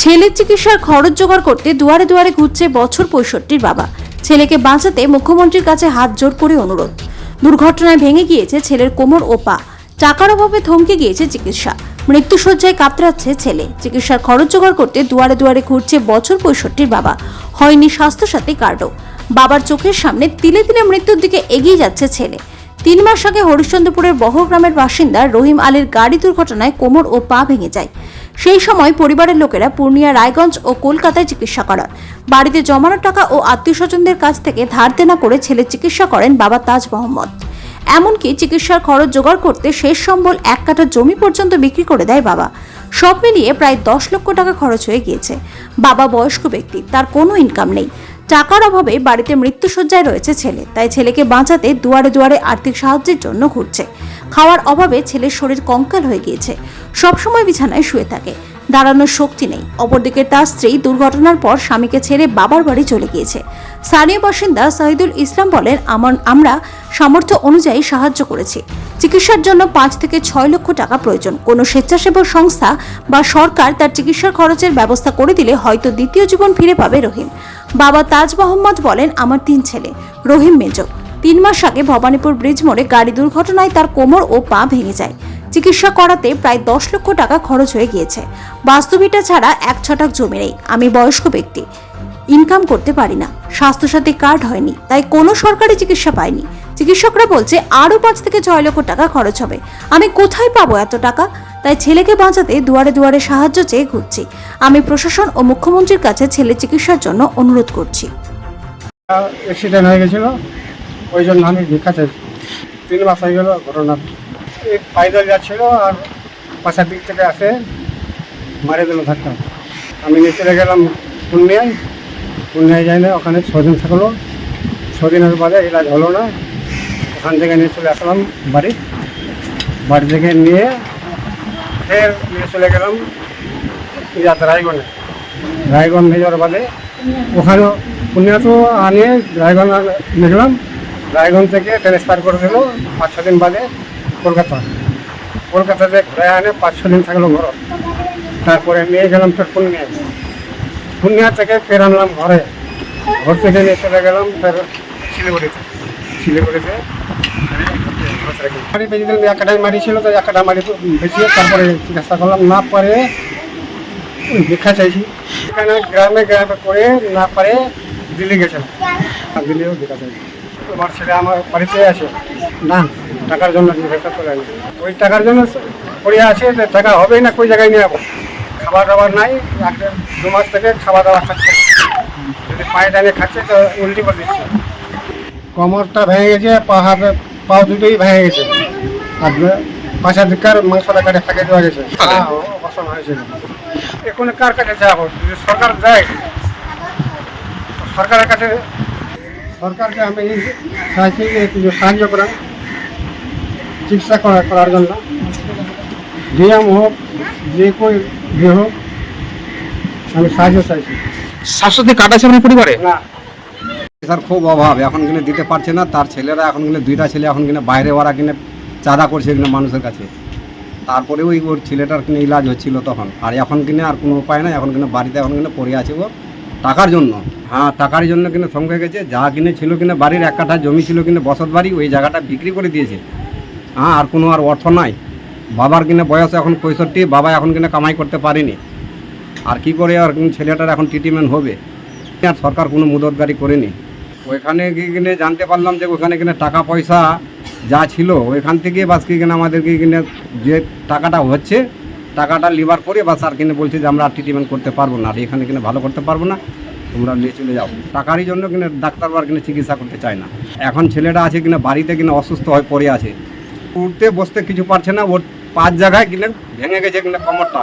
ছেলের চিকিৎসার খরচ জোগাড় করতে দুয়ারে দুয়ারে ঘুরছে বছর পঁয়ষট্টির বাবা। ছেলেকে বাঁচাতে মুখ্যমন্ত্রীর কাছে হাত জোর করে অনুরোধ। দুর্ঘটনায় ভেঙে গিয়েছে ছেলের কোমর ও পা। টাকার অভাবে থমকে গিয়েছে চিকিৎসা। মৃত্যুসজ্জায় কাতরাচ্ছে ছেলে। চিকিৎসার খরচ জোগাড় করতে দুয়ারে দুয়ারে ঘুরছে বছর পঁয়ষট্টির বাবা। হয়নি স্বাস্থ্যসাথী কার্ডও। বাবার চোখের সামনে তিলে তিলে মৃত্যুর দিকে এগিয়ে যাচ্ছে ছেলে। তিন মাস আগে হরিশ্চন্দ্রপুরের বহগ্রামের বাসিন্দা রহিম আলীর গাড়ি দুর্ঘটনায় কোমর ও পা ভেঙে যায়। সেই সময় পরিবারের লোকেরা পূর্ণিয়া, রায়গঞ্জ ও কলকাতায় চিকিৎসা করান। বাড়িতে জমানো টাকা ও আত্মীয় স্বজনদের কাছ থেকে ধার দেনা করে ছেলে চিকিৎসা করেন বাবা তাজ মোহাম্মদ। এমনকি চিকিৎসার খরচ জোগাড় করতে শেষ সম্বল এক কাঠা জমি পর্যন্ত বিক্রি করে দেয় বাবা। সব মিলিয়ে প্রায় দশ লক্ষ টাকা খরচ হয়ে গিয়েছে। বাবা বয়স্ক ব্যক্তি, তার কোনো ইনকাম নেই। টাকার অভাবে বাড়িতে মৃত্যুসজ্জায় রয়েছে ছেলে। তাই ছেলেকে বাঁচাতে দুয়ারে দুয়ারে আর্থিক সাহায্যের জন্য ঘুরছে। খাওয়ার অভাবে ছেলের শরীর কঙ্কাল হয়ে গিয়েছে। সবসময় বিছানায় শুয়ে থাকে। দাঁড়ানোর শক্তি নেই। অপরদিকে তার স্ত্রী দুর্ঘটনার পর স্বামীকে ছেড়ে বাবার বাড়ি চলে গিয়েছে। স্থানীয় বাসিন্দা শহীদুল ইসলাম বলেন, আমার, আমরা সামর্থ্য অনুযায়ী সাহায্য করেছি। চিকিৎসার জন্য পাঁচ থেকে ছয় লক্ষ টাকা প্রয়োজন। কোনো স্বেচ্ছাসেবক সংস্থা বা সরকার তার চিকিৎসার খরচের ব্যবস্থা করে দিলে হয়তো দ্বিতীয় জীবন ফিরে পাবে রহিম। বাবা তাজ মোহাম্মদ বলেন, আমার তিন ছেলে, রহিম মেজো। তিন মাস আগে ভবানীপুর ব্রিজ মোড়ে গাড়ি দুর্ঘটনায় তার কোমর ও পা ভেঙে যায়। চিকিৎসা করাতে প্রায় দশ লক্ষ টাকা খরচ হয়ে গিয়েছে। বাস্তুভিটা ছাড়া এক ছটাক জমি নেই। আমি বয়স্ক ব্যক্তি। ইনকাম করতে পারি না। স্বাস্থ্যসাথী কার্ড হয়নি। তাই কোনো সরকারি চিকিৎসা পাইনি। চিকিৎসকরা বলছে, আরও পাঁচ থেকে ছয় লক্ষ টাকা খরচ হবে। আমি কোথায় পাবো এত টাকা? তাই ছেলেকে বাঁচাতে দুয়ারে দুয়ারে সাহায্য চেয়ে ঘুরছি। আমি প্রশাসন ও মুখ্যমন্ত্রীর কাছে ছেলে চিকিৎসার জন্য অনুরোধ করছি। অ্যাক্সিডেন্ট হয়ে গেছিল, ওই জন্য আমি ভিক্ষা তিন মাস হয়ে গেল ঘটনা পাইদল যাচ্ছিল আর পাশার দিক থেকে আসে মারে দিল ধাক্কা। আমি চলে গেলাম পূর্ণিয়ায় পূর্ণিয়ায় যাই না ওখানে ছদিন থাকল। ছদিনের বাদে ইলাজ হলো না। ওখান থেকে নিয়ে চলে আসলাম বাড়ি। বাড়ি থেকে নিয়ে ফের নিয়ে চলে গেলাম ইয়াতে রায়গঞ্জে। রায়গঞ্জ নিয়ে যাওয়ার বাদে। ওখানে পূর্ণিয়া তো আনিয়ে রায়গঞ্জ নিয়ে গেলাম রায়গঞ্জ থেকে ট্রান্সফার করে দিল পাঁচ দিন বাদে কলকাতা। কলকাতাতে ঘুরে আনে পাঁচ দিন থাকল ঘর। তারপরে নিয়ে গেলাম ফের পূর্ণিয়ায় পূর্ণিয়া থেকে ফের আনলাম ঘরে। ঘর থেকে নিয়ে চলে গেলাম ফের শিলিগুড়িতে। শিলিগুড়িতে মারি মারি তারপরে চিকিৎসা করলাম, না ভিক্ষা চাইছি। গ্রামে গ্রামে করে না দিল্লি দিল্লিও ছেলে আমার আছে। না, টাকার জন্য ওই টাকার জন্য পড়ে আছে টাকা হবেই না, কই জায়গায় নিয়ে যাব? খাবার দাবার নাই দু মাস থেকে খাবার দাবার খাচ্ছে যদি পায়ে টানে খাচ্ছে, তো উল্টি করে দিচ্ছে। কোমরটা ভেঙে গেছে, পা হাতে পা দুটোই ভেঙে গেছে। আর পাশা দিককার মাংসটা কাটে ফাঁকে দেওয়া গেছে। হ্যাঁ অপারেশন হয়েছিল এখন কার কাছে যাব? যদি সরকার তো সরকারের কাছে সরকারকে আমি চাইছি যে একটু সাহায্য করেন। চিকিৎসা করা- করার জন্য। ডিএম হোক যে কই যে হোক আমি সাহায্য চাইছি। কার্ড আছে আপনার পরিবারে? না। স্যার খুব অভাব। এখন কিনে দিতে পারছে না, তার ছেলেরা এখন কিনে, দুইটা ছেলে এখন কিনে, বাইরে ওরা কিনে চাঁদা করছে কিনা মানুষের কাছে। তারপরে ওই ওর ছেলেটার কিনে ইলাজ হচ্ছিল তখন। আর এখন কিনে আর কোনো উপায় নাই, এখন কিনে বাড়িতে এখন কিনে পড়ে আছে ও টাকার জন্য। হ্যাঁ টাকার জন্য কিনে থমকে গেছে, যা কিনে ছিল কিনে বাড়ির এক কাঠা জমি ছিল কিনে বসত বাড়ি, ওই জায়গাটা বিক্রি করে দিয়েছে। হ্যাঁ আর কোনো আর অর্থ নাই। বাবার কিনে বয়স এখন পঁয়ষট্টি, বাবা এখন কিনে কামাই করতে পারেনি। আর কি করে আর ছেলেটার এখন ট্রিটমেন্ট হবে? আর সরকার কোনো মুদতগারি করেনি। ওইখানে গিয়ে জানতে পারলাম যে ওখানে কিনে টাকা পয়সা যা ছিল, ওইখান থেকে বাস কি কিনে আমাদের আমাদেরকে কিনে যে টাকাটা হচ্ছে, টাকাটা লিভার করে বাস আর কিনে বলছে যে আমরা আর ট্রিটমেন্ট করতে পারব না, আর এখানে কিনে ভালো করতে পারব না, তোমরা নিয়ে চলে যাও। টাকারই জন্য কিনে ডাক্তার বার কিনে চিকিৎসা করতে চায় না। এখন ছেলেটা আছে কিনা, বাড়িতে কিনা অসুস্থ হয়ে পড়ে আছে। উঠতে বসতে কিছু পারছে না, ওর পাঁচ জায়গায় কিনে ভেঙে গেছে কিনা কোমরটা।